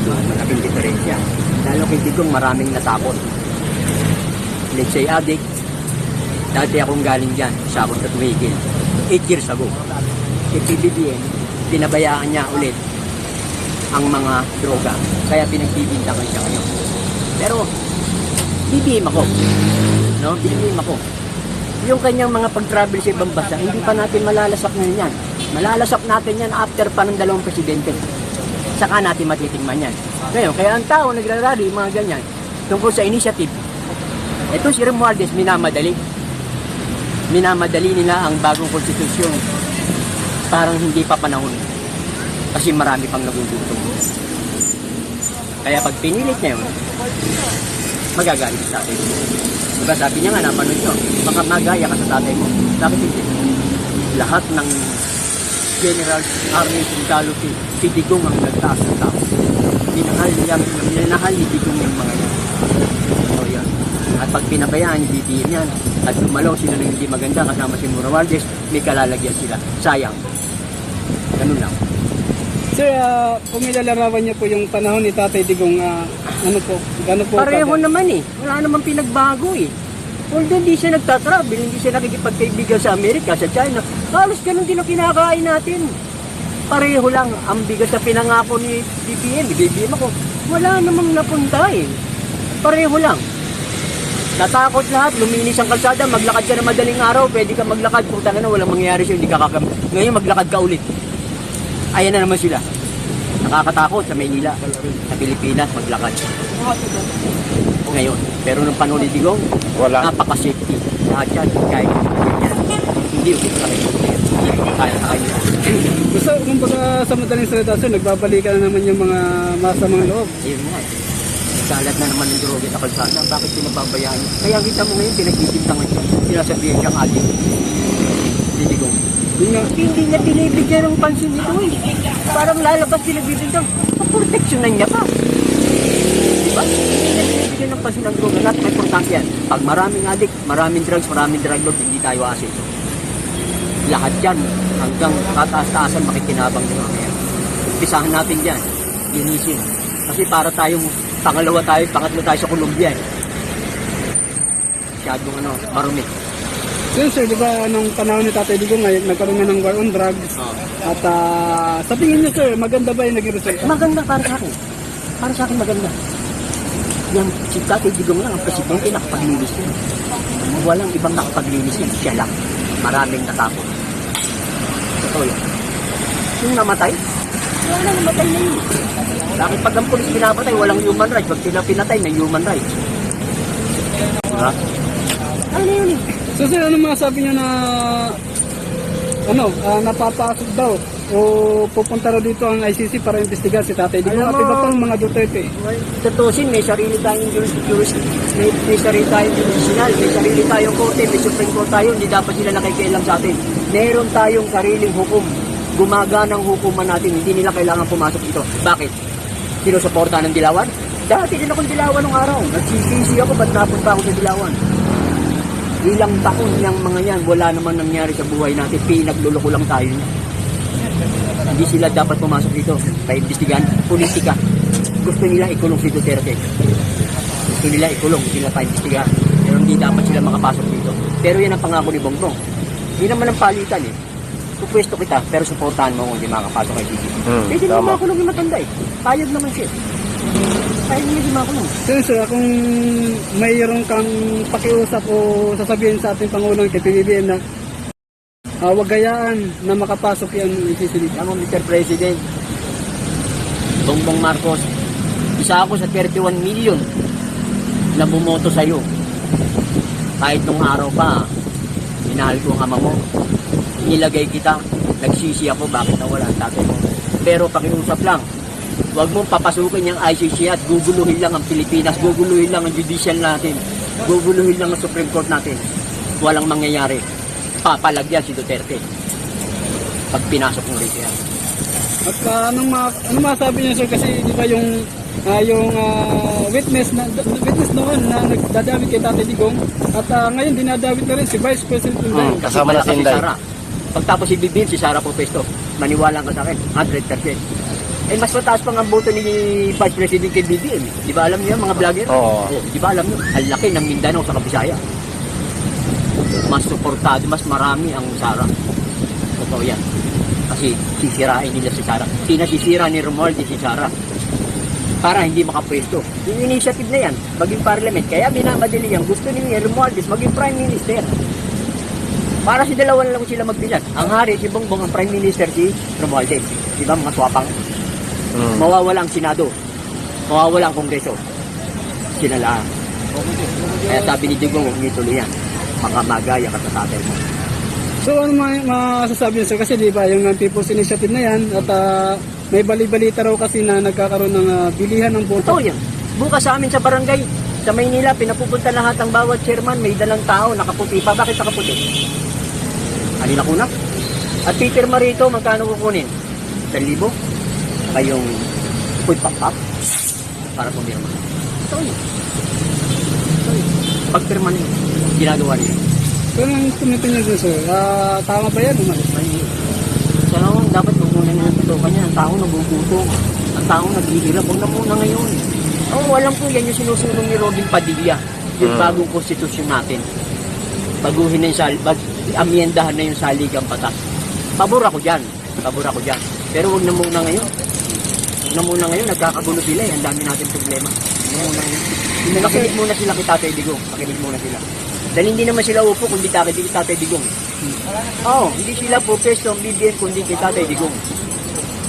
Digong, malaking diferensya. Lalo kay Digong, maraming natakot. Let's say addict, dati akong galing dyan, sakot at tumigil. 8 years ago. Si PBBM, pinabayaan niya ulit ang mga droga. Kaya pinagbibintangan siya ngayon. Pero, BBM ako. No? BBM ako. Yung kanyang mga pag-travel sa ibang bansa, hindi pa natin malalasak ngayon yan. Malalasak natin yan after pa ng dalawang presidente. Saka natin matitingman yan. Ngayon, kaya ang tao nagrarally, mga ganyan, tungkol sa initiative. Ito si Romualdez, minamadali. Minamadali nila ang bagong konstitusyon. Parang hindi pa panahon. Kasi marami pang nagugutom. Kaya pag pinilit niya yun, magagalit sa atin. Diba sabi niya nga, napanood nyo, baka magaya ka sa tatay mo. Bakit hindi? Lahat ng General Army Sundalo si, si Digong ang nagtaas ng tao. Minahal niya, minahal ni Digong yung mga yan. So yan. At pag pinabayaan, BBM yan. At lumalaw sila ng hindi maganda kasama si Mura Valdez, may kalalagyan sila. Sayang. Ganun lang. Sir, ah, kung ilalarawan niyo po yung panahon ni Tatay Digong, ah, ano po, gano'n po? Pareho kada- naman eh. Wala namang pinagbago eh. Although hindi siya nagtatravel, hindi siya nakikipagkaibigan sa Amerika, sa China, halos ganun din ang kinakain natin. Pareho lang. Ang bigas na pinangako ni BBM, BBM ako, wala namang napunta eh. Pareho lang. Natakot lahat, luminis ang kalsada, maglakad ka na madaling araw, pwede ka maglakad, puta na walang mangyayari sa'yo, hindi ka kakam. Ngayon maglakad ka ulit. Ayan na naman sila. Nakakatakot sa Maynila, sa Pilipinas, maglakad. Ngayon. Pero nung panahon ni Digong, Wala. napaka-safety. Lahat yan, kahit ganyan. Hindi ulit sa kayo. Hindi ko kaya sa kanila. Gusto, kumbaga sa madaling salita, sir, nagbabalikan na naman yung mga masamang loob. Ayun nga. Kalat na naman ng droga sa kalsada. Bakit pinababayaan? Kaya kita mo ngayon, pinagtitintangan siya. Sinasabihan siyang adik. Si Digong. Yun nga, Hindi niya binibigyan ng pansin ito eh. Parang lalabas pinagbibintang. Paproteksyonan niya pa. Diba? Hindi niya binibigyan ng pansin ng droga. Lahat may importante yan. Pag maraming addict, maraming drugs, maraming drug lord, hindi tayo asin. Lahat yan. Hanggang kataas-taasan makikinabang ng mga yan. Umpisahan natin yan. Linisin. Kasi para tayong pangalawa tayo, pangatlo tayo sa Colombia eh. Masyadong ano, marumi. Sir, sir, di ba nung panahon ni Tatay Digong ngayon, nagkaroon na ng war on drugs. At ah, sa tingin niyo, sir, maganda ba yung naging resulta? Maganda para sa akin. Para sa akin maganda. Yan, si Tatay Digong lang ang presidente nakapaglinis yun. Walang ibang nakapaglinis yun. Siya lang. Maraming natakot. Totoo yan. Yung namatay, wala na namatay na yun. Bakit pag ang polis pinapatay, walang human rights. Pag sila pinatay, may human rights. Diba? Ano na yun eh? So, sir, ano masabi niyo na ano, ah, napapasok daw o pupunta raw dito ang ICC para imbestigahan si Tatay Alam at iba pang mga Duterte. Tutusin, may sarili tayong juris, juris may, may sarili tayong jurisdictional, may sarili tayong korte, may Supreme Court tayo, hindi dapat sila nakikialam sa atin. Meron tayong sariling hukom. Gumaganang hukuman natin, hindi nila kailangan pumasok dito. Bakit? Sinusuporta ng Dilawan? Dati din akong Dilawan nung araw. Nagsisisi ako, ba't napunta ako sa Dilawan? Ilang taon niyang mga yan, wala naman nangyari sa buhay natin. Pinagluloko lang tayo niya. Hindi sila dapat pumasok dito. Paimbestigahan, politika. Gusto nila ikulong si Duterte. Gusto nila ikulong, nila paimbestigahan. Pero hindi dapat sila makapasok dito. Pero yan ang pangako ni Bongbong. Hindi naman ang palitan eh. Pupwesto kita, pero suportahan mo kung hindi makapasok kay Titi. Hmm, Pwede naman makulong yung matanda eh. Payag naman siya. Payag niya di makulong. Sir, sir, kung mayroon kang pakiusap o sasabihin sa ating Pangulong kay PBBM na uh, wag gayaan na makapasok yan. Alam mo, Mr. President, Bongbong Marcos, isa ako sa 31 million na bumoto sa'yo. Kahit nung araw pa, minahal ko ang ama mo. Nilagay kita, nagsisi ako bakit nawala ang tatay mo. Pero pakiusap lang, huwag mong papasukin yung ICC at guguluhin lang ang Pilipinas, guguluhin lang ang judicial natin, guguluhin lang ang Supreme Court natin. Walang mangyayari. Papalagyan si Duterte pag pinasok mo rito yan. At uh, anong, ma anong masabi niyo sir kasi di ba yung ah, yung ah, witness na witness noon na nagdadawit kay Tatay Digong at ah, ngayon dinadawit na rin si Vice President Inday. Hmm, kasama na si Inday. Pagtapos si Bibin, si Sara Popesto. Maniwala ka sa akin, 100%. Eh, mas mataas pa nga ang boto ni Vice President kay BBM. Di ba alam niyo, mga vlogger? Oo. Oh, di ba alam niyo, ang laki ng Mindanao sa Kabisaya. Mas suportado, mas marami ang Sara. Totoo yan. Kasi sisirain nila si Sara. Sinasisira ni Romualdez si Sara para hindi makapwesto. Yung initiative na yan, maging parliament. Kaya binamadali yan. Gusto ni Romualdez maging prime minister. Para si dalawa na lang sila magbilan. Ang hari, si Bongbong, ang prime minister, si Romualdez. Di ba, mga swapang? Mm. Mawawala ang Senado. Mawawala ang Kongreso. Sila lang. Kaya sabi ni Digong, huwag niyo tuloy yan. Makamagaya ka sa tatay mo. So ano ma- masasabi niyo sir? Kasi di ba yung uh, People's Initiative na yan at ah, may bali-balita raw kasi na nagkakaroon ng ah, bilihan ng boto. Totoo yan. Bukas sa amin sa barangay, sa Maynila, pinapupunta lahat ang bawat chairman, may dalang tao, nakaputi pa. Bakit nakaputi? Kanina ko na. At Peter Marito, magkano kukunin? 1,000? Kayong food pop para pumirma. Totoo yan. Totoo yan. Pagpirma niyo, ginagawa niyo. So anong komento niyo dun sir? Ah, tama ba yan? mali? Mali. Sa nawang dapat huwag muna nila tutukan yan. Ang tao nagugutom. Ang tao naghihirap. Huwag na muna ngayon. Oo, alam ko yan yung sinusulong ni Robin Padilla. Yung Hmm. bagong konstitusyon natin. Baguhin na yung sal, bag, amyendahan na yung saligang batas. Pabor ako dyan. Pabor ako dyan. Pero huwag na muna ngayon. Na muna ngayon. Nagkakagulo sila eh. Ang dami natin problema. Na muna ngayon. Pakinig muna sila kay Tatay Digong. Pakinig muna sila. Dahil hindi naman sila upo kundi Tatay. Tatay Digong. Oo, hindi sila po pesto ang BBM kundi kay Tatay Digong.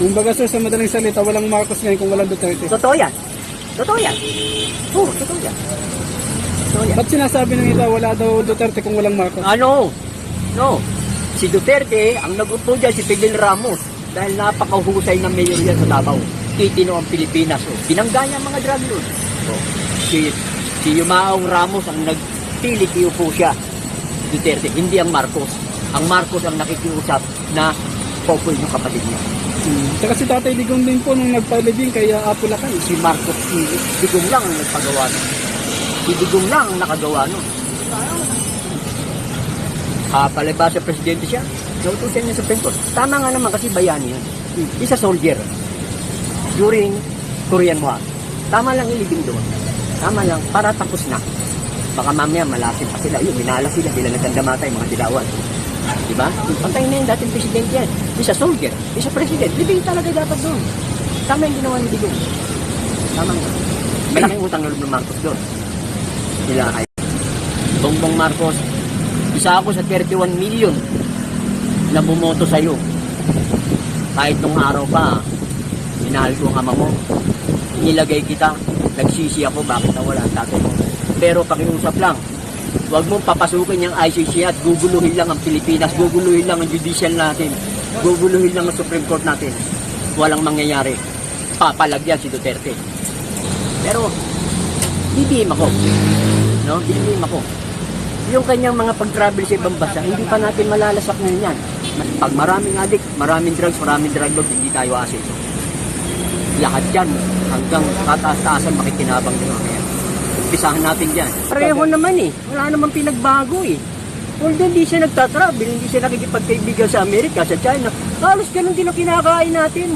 Yung baga sir, sa madaling salita, walang Marcos ngayon kung walang Duterte. Totoo yan. Totoo yan. Oo, totoo yan. Totoo yan. Ba't sinasabi ng iba wala daw Duterte kung walang Marcos? Ano? No. Si Duterte, ang nag-upo dyan, si Fidel Ramos. Dahil napakahusay ng mayor yan sa Davao. Titino ang Pilipinas. Oh. Binangga niya ang mga drug lords. Oh. Si, si Yumaong Ramos ang nagpili, iupo siya. Duterte, hindi ang Marcos. Ang Marcos ang nakikiusap na popoy ng kapatid niya. Hmm. Tsaka si Tatay Digong din po nung nagpalibing kay uh, Apulacan. si Marcos si Digong lang ang nagpagawa nun. Si Digong lang ang nakagawa nun. Kapalay sa presidente siya. Nautusan niya sa Court. Tama nga naman kasi bayani yan. Isa soldier. During Korean War. Tama lang ilibing doon. Tama lang. Para tapos na. Baka mamaya malasin pa sila. Yun, minala sila. Sila nagkandamatay, mga dilawan. Diba? Pantay na yung dating presidente yan. Isa soldier. Isa president. Libing talaga dapat doon. Tama yung ginawa ni Digong. Tama nga. Malaking utang ng Marcos doon. Sila ay Bongbong Marcos, isa ako sa 31 million na bumoto sa iyo. Kahit nung araw pa, minahal ko ang ama mo. Nilagay kita, nagsisi ako bakit nawala ang tatay mo. Pero pakiusap lang, huwag mong papasukin yung ICC at guguluhin lang ang Pilipinas, guguluhin lang ang judicial natin, guguluhin lang ang Supreme Court natin. Walang mangyayari. Papalagyan si Duterte. Pero, BBM ako. No? BBM ako. Yung kanyang mga pag-travel sa ibang bansa, hindi pa natin malalasak ngayon yan. Pag maraming addict, maraming drugs, maraming drug lord, hindi tayo asin. Lahat yan, hanggang kataas-taasan makikinabang din mamaya. Umpisahan natin dyan. Pareho naman eh. Wala namang pinagbago eh. Although hindi siya nagtatravel, hindi siya nakikipagkaibigan sa Amerika, sa China, halos ganun din ang kinakain natin.